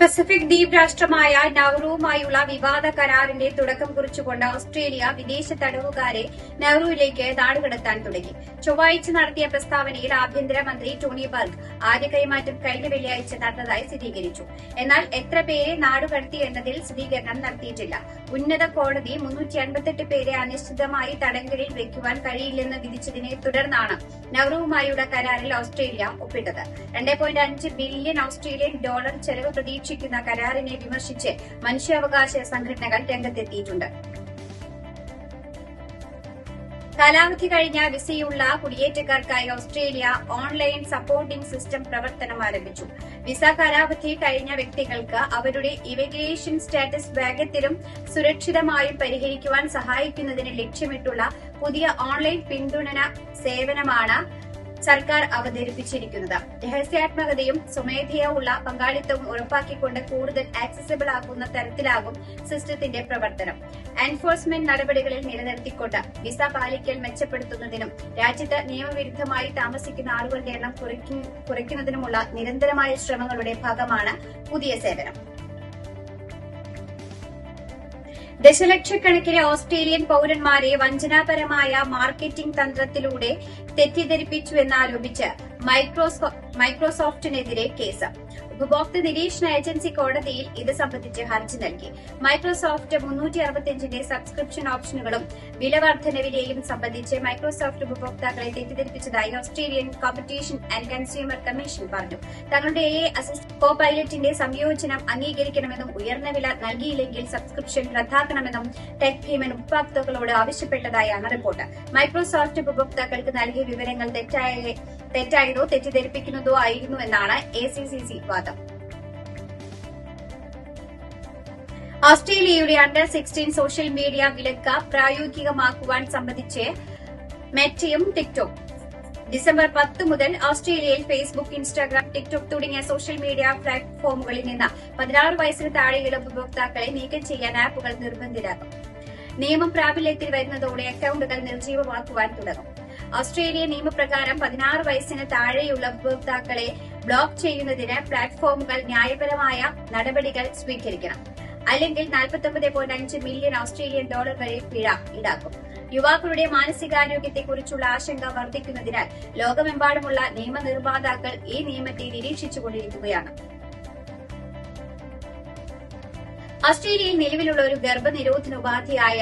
Pacific ദ്വീപ് രാഷ്ട്രമായ നൌറുവുമായുള്ള വിവാദ കരാറിന്റെ തുടക്കം കുറിച്ചുകൊണ്ട് ഓസ്ട്രേലിയ വിദേശ തടവുകാരെ നൌറുവിലേക്ക് നാടുകടത്താൻ തുടങ്ങി. ചൊവ്വാഴ്ച നടത്തിയ പ്രസ്താവനയിൽ ആഭ്യന്തരമന്ത്രി ടോണി ബർഗ് ആദ്യ കൈമാറ്റം കഴിഞ്ഞ വെള്ളിയാഴ്ച നടന്നതായി സ്ഥിരീകരിച്ചു. എന്നാൽ എത്ര പേരെ നാടുകടത്തി എന്നതിൽ സ്ഥിരീകരണം നടത്തിയിട്ടില്ല. ഉന്നത കോടതി മുന്നൂറ്റി അൻപത്തെട്ട് പേരെ അനിശ്ചിതമായി തടങ്കലിൽ വെക്കുവാൻ കഴിയില്ലെന്ന് വിധിച്ചതിനെ തുടർന്നാണ് നൌറുവുമായുള്ള കരാറിൽ ഓസ്ട്രേലിയ ഒപ്പിട്ടത്. രണ്ട് ബില്യൺ ഓസ്ട്രേലിയൻ ഡോളർ ചെലവ് പ്രതീക്ഷിക്കുന്ന കരാറിനെ വിമർശിച്ച് മനുഷ്യാവകാശ സംഘടനകൾ രംഗത്തെത്തിയിട്ടുണ്ട്. കാലാവധി കഴിഞ്ഞ വിസയുള്ള കുടിയേറ്റക്കാർക്കായി ഓസ്ട്രേലിയ ഓൺലൈൻ സപ്പോർട്ടിംഗ് സിസ്റ്റം പ്രവർത്തനം ആരംഭിച്ചു. വിസ കാലാവധി കഴിഞ്ഞ വ്യക്തികൾക്ക് അവരുടെ ഇമിഗ്രേഷൻ സ്റ്റാറ്റസ് വേഗത്തിലും സുരക്ഷിതമായും പരിഹരിക്കുവാൻ സഹായിക്കുന്നതിന് ലക്ഷ്യമിട്ടുള്ള പുതിയ ഓൺലൈൻ പിന്തുണ സേവനമാണ് സർക്കാർ അവതരിപ്പിച്ചിരിക്കുന്നത്. രഹസ്യാത്മകതയും സ്വമേധയാ ഉള്ള പങ്കാളിത്തവും ഉറപ്പാക്കിക്കൊണ്ട് കൂടുതൽ ആക്സസിബിൾ ആകുന്ന തരത്തിലാകും സിസ്റ്റത്തിന്റെ പ്രവർത്തനം. എൻഫോഴ്സ്മെന്റ് നടപടികളിൽ നിലനിർത്തിക്കൊണ്ട് വിസ പാലിക്കൽ മെച്ചപ്പെടുത്തുന്നതിനും രാജ്യത്ത് നിയമവിരുദ്ധമായി താമസിക്കുന്ന ആളുകളുടെ എണ്ണം കുറയ്ക്കു- കുറയ്ക്കുന്നതിനുമുള്ള നിരന്തരമായ ശ്രമങ്ങളുടെ ഭാഗമാണ് പുതിയ സേവനം. ദശലക്ഷക്കണക്കിന് ഓസ്ട്രേലിയൻ പൌരന്മാരെ വഞ്ചനാപരമായ മാർക്കറ്റിംഗ് തന്ത്രത്തിലൂടെ തെറ്റിദ്ധരിപ്പിച്ചുവെന്നാരോപിച്ച് മൈക്രോസോഫ്റ്റിനെതിരെ കേസ്. ഉപഭോക്തൃ നിരീക്ഷണ ഏജൻസി കോടതിയിൽ ഇത് സംബന്ധിച്ച് ഹർജി നൽകി. മൈക്രോസോഫ്റ്റ് മുന്നൂറ്റി അറുപത്തിയഞ്ചിന്റെ സബ്സ്ക്രിപ്ഷൻ ഓപ്ഷനുകളും വിലവർദ്ധനവിലെയും സംബന്ധിച്ച് മൈക്രോസോഫ്റ്റ് ഉപഭോക്താക്കളെ തെറ്റിദ്ധരിപ്പിച്ചതായി Australian competition and consumer commission പറഞ്ഞു. തങ്ങളുടെ എ അസിസ്റ്റ് കോ പൈലറ്റിന്റെ സംയോജനം അംഗീകരിക്കണമെന്നും ഉയർന്ന വില നൽകിയില്ലെങ്കിൽ സബ്സ്ക്രിപ്ഷൻ റദ്ദാക്കണമെന്നും ടെക് ഭീമൻ ഉപഭോക്താക്കളോട് ആവശ്യപ്പെട്ടതായാണ് റിപ്പോർട്ട്. മൈക്രോസോഫ്റ്റ് ഉപഭോക്താക്കൾക്ക് നൽകിയ വിവരങ്ങൾ തെറ്റായ തെറ്റായതോ തെറ്റിദ്ധരിപ്പിക്കുന്നതോ ആയിരുന്നു എന്നാണ് എ സി സി സി വാദം. ഓസ്ട്രേലിയയുടെ അണ്ടർ സിക്സ്റ്റീൻ സോഷ്യൽ മീഡിയ വിലക്ക് പ്രായോഗികമാക്കുവാൻ സംബന്ധിച്ച് മെറ്റയും ടിക്ടോക്ക് ഡിസംബർ പത്ത് മുതൽ ഓസ്ട്രേലിയയിൽ ഫേസ്ബുക്ക് ഇൻസ്റ്റാഗ്രാം ടിക്ടോക്ക് തുടങ്ങിയ സോഷ്യൽ മീഡിയ പ്ലാറ്റ്ഫോമുകളിൽ നിന്ന് പതിനാറ് വയസ്സിന് താഴെയുള്ള ഉപഭോക്താക്കളെ നീക്കം ചെയ്യാൻ ആപ്പുകൾ നിർബന്ധിതരാകും. നിയമം പ്രാബല്യത്തിൽ വരുന്നതോടെ അക്കൌണ്ടുകൾ നിർജീവമാക്കുവാൻ തുടങ്ങും. ഓസ്ട്രേലിയ നിയമപ്രകാരം പതിനാറ് വയസ്സിന് താഴെയുള്ള ഉപഭോക്താക്കളെ ബ്ലോക്ക് ചെയ്യുന്നതിന് പ്ലാറ്റ്ഫോമുകൾ ന്യായപരമായ നടപടികൾ സ്വീകരിക്കണം. അല്ലെങ്കിൽ നാൽപ്പത്തൊമ്പത് പോയിന്റ് അഞ്ച് മില്യൺ ഓസ്ട്രേലിയൻ ഡോളർ വരെ പിഴ ഈടാക്കും യുവാക്കളുടെ മാനസികാരോഗ്യത്തെക്കുറിച്ചുള്ള ആശങ്ക വർദ്ധിക്കുന്നതിനാൽ ലോകമെമ്പാടുമുള്ള നിയമനിർമ്മാതാക്കൾ ഈ നിയമത്തെ നിരീക്ഷിച്ചുകൊണ്ടിരിക്കുകയാണ്. ഓസ്ട്രേലിയയിൽ നിലവിലുള്ള ഒരു ഗർഭനിരോധന ഉപാധിയായ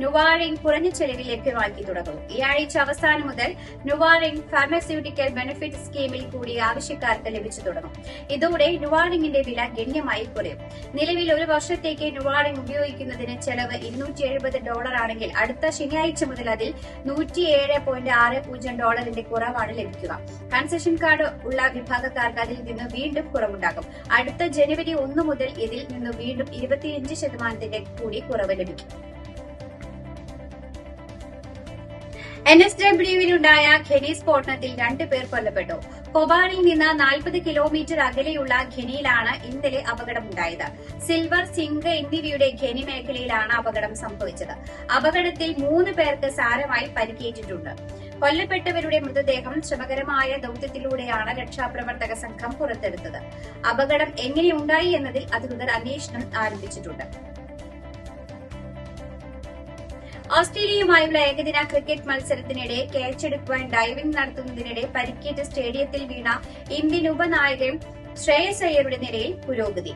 നുവാറിംഗ് കുറഞ്ഞ ചെലവിൽ ലഭ്യമാക്കി തുടങ്ങും. ഈ ആഴ്ച അവസാനം മുതൽ നുവാറിംഗ് ഫാർമസ്യൂട്ടിക്കൽ ബെനിഫിറ്റ് സ്കീമിൽ കൂടി ആവശ്യക്കാർക്ക് ലഭിച്ചു തുടങ്ങും. ഇതോടെ നുവാറിംഗിന്റെ വില ഗണ്യമായി കുറയും. നിലവിൽ ഒരു വർഷത്തേക്ക് നുവാറിംഗ് ഉപയോഗിക്കുന്നതിന് ചെലവ് ഇരുന്നൂറ്റി എഴുപത് ഡോളർ ആണെങ്കിൽ അടുത്ത ശനിയാഴ്ച മുതൽ അതിൽ നൂറ്റിയേഴ് പോയിന്റ് ആറ് പൂജ്യം ഡോളറിന്റെ കുറവാണ് ലഭിക്കുക. കൺസെഷൻ കാർഡ് ഉള്ള വിഭാഗക്കാർക്ക് അതിൽ നിന്ന് വീണ്ടും കുറവുണ്ടാകും. അടുത്ത ജനുവരി ഒന്ന് മുതൽ ഇതിൽ നിന്ന് വീണ്ടും ഇരുപത്തിയഞ്ച് ശതമാനത്തിന്റെ കൂടി കുറവ് ലഭിക്കും. എൻ എസ് ഡബ്ല്യുവിലുണ്ടായ ഖനി സ്ഫോടനത്തിൽ രണ്ടുപേർ കൊല്ലപ്പെട്ടു. കൊബാണിൽ നിന്ന് നാൽപ്പത് കിലോമീറ്റർ അകലെയുള്ള ഖനിയിലാണ് ഇന്നലെ അപകടമുണ്ടായത്. സിൽവർ സിങ്ക് എന്നിവയുടെ ഖനി മേഖലയിലാണ് അപകടം സംഭവിച്ചത്. അപകടത്തിൽ മൂന്ന് പേർക്ക് സാരമായി പരിക്കേറ്റിട്ടുണ്ട്. കൊല്ലപ്പെട്ടവരുടെ മൃതദേഹം ശ്രമകരമായ ദൌത്യത്തിലൂടെയാണ് രക്ഷാപ്രവർത്തക സംഘം പുറത്തെടുത്തത്. അപകടം എങ്ങനെയുണ്ടായി എന്നതിൽ അധികൃതർ അന്വേഷണം ആരംഭിച്ചിട്ടുണ്ട്. ഓസ്ട്രേലിയയുമായുള്ള ഏകദിന ക്രിക്കറ്റ് മത്സരത്തിനിടെ ക്യാച്ചെടുക്കുവാൻ ഡൈവിംഗ് നടത്തുന്നതിനിടെ പരിക്കേറ്റ സ്റ്റേഡിയത്തിൽ വീണ ഇന്ത്യൻ ഉപനായകൻ ശ്രേയസ് അയ്യരുടെ നിലയിൽ പുരോഗതി.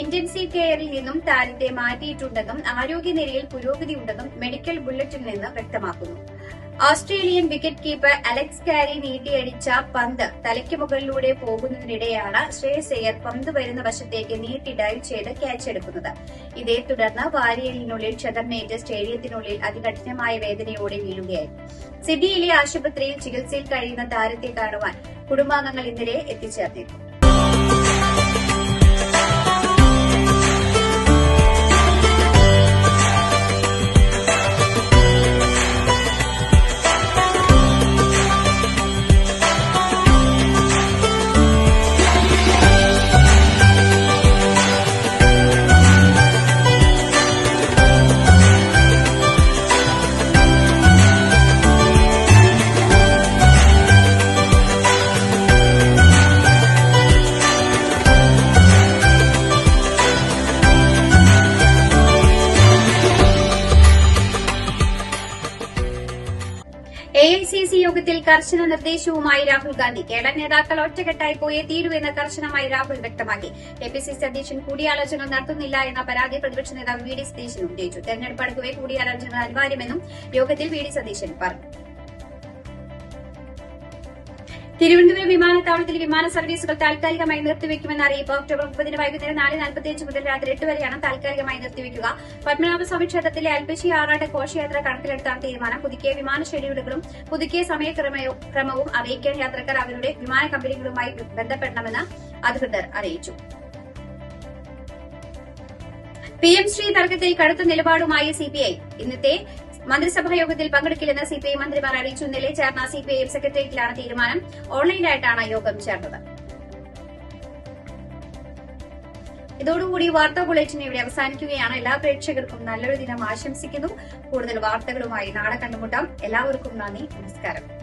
ഇന്റൻസീവ് കെയറിൽ നിന്നും താരത്തെ മാറ്റിയിട്ടുണ്ടെന്നും ആരോഗ്യനിലയിൽ പുരോഗതിയുണ്ടെന്നും മെഡിക്കൽ ബുള്ളറ്റിൽ നിന്ന് വ്യക്തമാക്കുന്നു. Australian wicket keeper Alex Carey നീട്ടിയടിച്ച പന്ത് തലയ്ക്ക് മുകളിലൂടെ പോകുന്നതിനിടെയാണ് ശ്രേയസ് അയ്യർ പന്ത് വരുന്ന വശത്തേക്ക് നീട്ടി ഡൈവ് ചെയ്ത് ക്യാച്ച് എടുക്കുന്നത്. ഇതേ തുടർന്ന് വാരിയലിനുള്ളിൽ ക്ഷതമേറ്റ് സ്റ്റേഡിയത്തിനുള്ളിൽ അതികഠിനമായ വേദനയോടെ വീഴുകയായിരുന്നു. സിഡ്നിയിലെ ആശുപത്രിയിൽ ചികിത്സയിൽ കഴിയുന്ന താരത്തെ കാണുവാൻ കുടുംബാംഗങ്ങൾ ഇന്നലെ എത്തിച്ചേർന്നിരുന്നു. സി യോഗത്തിൽ കർശന നിർദ്ദേശവുമായി രാഹുൽ ഗാന്ധി. കേരള നേതാക്കൾ ഒറ്റക്കെട്ടായി പോയേ തീരൂ തീരുവെന്ന് കർശനമായി രാഹുൽ വ്യക്തമാക്കി. കെ പി സി സി അധ്യക്ഷൻ കൂടിയാലോചന നടത്തുന്നില്ല എന്ന പരാതി പ്രതിപക്ഷ നേതാവ് വി ഡി സതീശൻ ഉന്നയിച്ചു. തെരഞ്ഞെടുപ്പ് അടുക്കവേ കൂടിയാലോചന അനിവാര്യമെന്നും യോഗത്തിൽ വി ഡി സതീശൻ പറഞ്ഞു. തിരുവനന്തപുരം വിമാനത്താവളത്തിൽ വിമാന സർവീസുകൾ താൽക്കാലികമായി നിർത്തിവെക്കുമെന്ന അറിയിപ്പ് ഒക്ടോബർ മുപ്പതിന് വൈകുന്നേരം നാല് നാൽപ്പത്തിയഞ്ച് മുതൽ രാത്രി എട്ട് വരെയാണ് താൽക്കാലികമായി നിർത്തിവെക്കുക. പത്മനാഭസ്വാമി ക്ഷേത്രത്തിലെ അൽപ്പശി ആറാട്ട് ഘോഷയാത്ര കണക്കിലെടുത്താണ് തീരുമാനം. പുതുക്കിയ വിമാന ഷെഡ്യൂളുകളും പുതുക്കിയ സമയക്രമവും ക്രമവും അറിയിക്കാൻ യാത്രക്കാർ അവരുടെ വിമാന കമ്പനികളുമായി ബന്ധപ്പെടണമെന്ന് അധികൃതർ അറിയിച്ചു. പി എം ശ്രീ തർക്കത്തിൽ കടുത്ത നിലപാടുമായി സിപിഐ ഇന്നത്തെ മന്ത്രിസഭാ യോഗത്തിൽ പങ്കെടുക്കില്ലെന്ന് സിപിഐ മന്ത്രിമാർ അറിയിച്ചു. ഇന്നലെ ചേർന്ന സിപിഐഎം സെക്രട്ടേറിയറ്റിലാണ് തീരുമാനം. ഓൺലൈനായിട്ടാണ് യോഗം ചേർന്നത്. ഇതോടുകൂടി വാർത്താ ബുള്ളറ്റിനെ ഇവിടെ അവസാനിക്കുകയാണ്. എല്ലാ പ്രേക്ഷകർക്കും നല്ലൊരു ദിനം ആശംസിക്കുന്നു. കൂടുതൽ വാർത്തകളുമായി നാളെ കണ്ടുമുട്ടാം. എല്ലാവർക്കും നന്ദി. നമസ്കാരം.